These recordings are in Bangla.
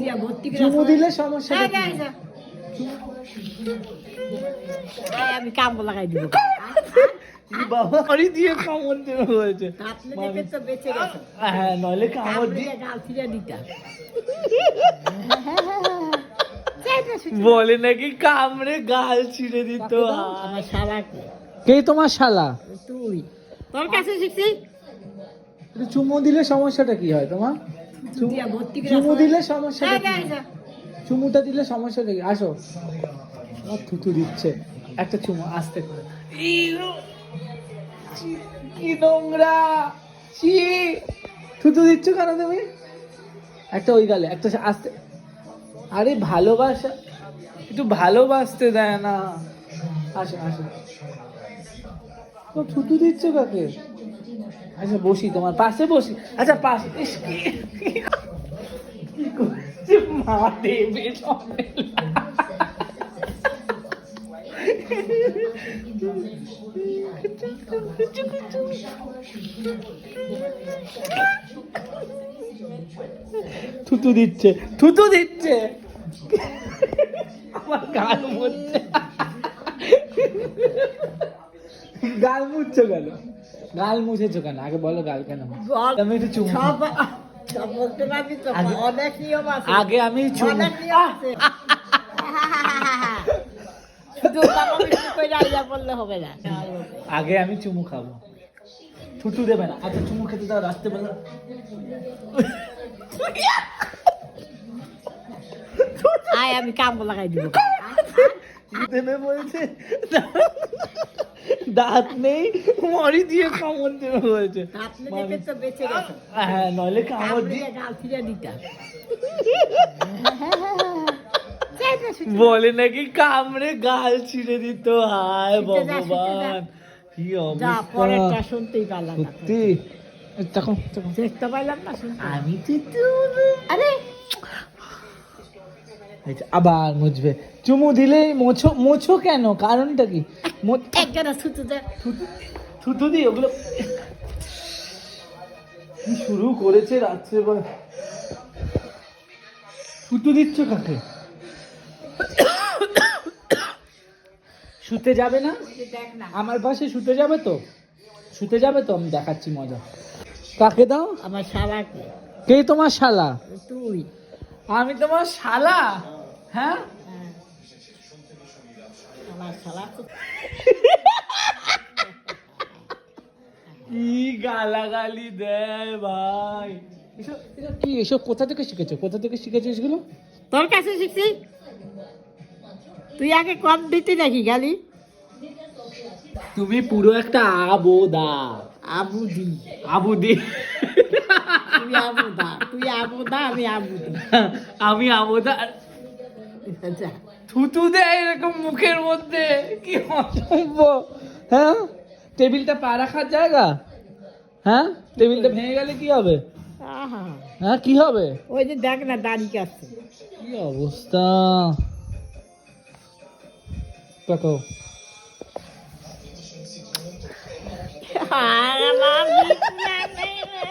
দিয়া ভর্তি করে চুমু দিলে সমস্যা এই যা, এই যা। এই আমি কামড় লাগাই দিব। বাবা বাড়ি দিয়ে কামড় দেওয়া হয়েছে আপনি দেখে তো বেঁচে গেছে। হ্যাঁ নইলে কামড় দিয়ে গাল ফিরে দিতাম। বলে নাকি কামড়ে গাল ছিঁড়ে দিত। আমার কে তোমার শালা? তুই। তোর কাছে শিখছি। চুমু দিলে সমস্যাটা কি হয় তোমার? চুমু-। দিলে সমস্যাটা এই যা, কি এই যা। চুমুটা দিলে সমস্যাটা কি আসো। আমার থুতু দিচ্ছে। একটা চুমু আসতে করে। কি নোংরা। ছি। থুতু দিচ্ছ কেন তুমি? একটা ওই গালে একটা আসতে। আরে ভালোবাসা। একটু ভালোবাসতে দেয় না। আসো আসো। তো থুতু দিচ্ছ কাকে? আচ্ছা বসি তোমার পাশে, বসি। আচ্ছা পাশে। মা থুতু দিচ্ছে থুতু দিচ্ছে। আমার গাল মুচ্ছে গাল মুছছো কেন? গাল মুছেছো কেন? আগে বলো গাল কেন? আমি একটু চুমু আগে- আমি চুমু আগে আমি চুমু খাব। থুতু দেবে না। আচ্ছা চুমু খেতে দাও রাস্তে বলো আয় আমি কামড় লাগাই দিব। দেবে বলছে। দাঁত নেই মরি দিয়ে কামড় বেঁচে গেছে। হ্যাঁ নইলে কামড় দিয়ে বলে নাকি কামড়ে গাল ছিঁড়ে দিত। হায়। ভগবান কি অবস্থা। শুনতেই পারলাম সত্যি? তখন দেখতে পাইলাম না শুনতে আমি তো আরে এই যে আবার মুছবে। চুমু দিলেই মোছো মোছো কেন? কারণটা কি? একজনে থুতু- থুতু দি। ওগুলো কি শুরু করেছে রাত্রে থুতু দিচ্ছ কাকে? শুতে যাবে না না? আমার পাশে শুতে যাবে তো? শুতে যাবে তো? আমি দেখাচ্ছি মজা। কাকে দাও? আমার শালাকে। কে তোমার শালা? তুই। আমি তোমার শালা? হ্যাঁ? কি গালাগালি দেয় ভাই। এসব কি এসব কোথা থেকে শিখেছো? কোথা থেকে শিখেছো এগুলো? তোর কাছে শিখছি। তুই আগে কম দিতে নাকি গালি? তুমি পুরো একটা আবোদা। আবুদি। আবুদি। তুই আবুদা তুই আবুদা আমি আবুদি। আমি আবোদা। থুতু দেয় এরকম মুখের মধ্যে। কি অসম্ভ হ্যাঁ? টেবিলটা পা রাখার জায়গা? হ্যাঁ? টেবিলটা ভেঙে গেলে কি হবে? হ্যাঁ কি হবে? ওই যে দেখ না দাড়ি কাছে। কি অবস্থা? আর আমার বিছনা নেই রে।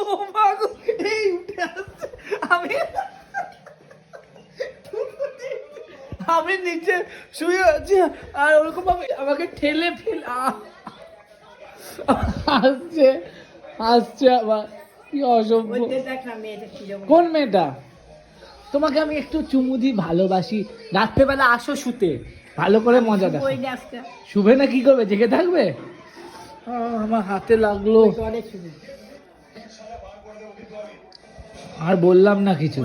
ও মা গো, এই উঠে আসছে। আমি আমি নিচে শুয়ে আছি আর ওরকম ভাবে আমাকে ঠেলে ফেল! আসছে আসছে আবার। কি অসভ্য। কোন মেয়েটা? তোমাকে আমি একটু চুমু দিই ভালোবাসি। রাত্রেবেলা আসো শুতে। ভালো করে মজা দেখো। শুভে না কি করবে? জেগে থাকবে? আমার হাতে লাগল। আর বললাম না কিছু।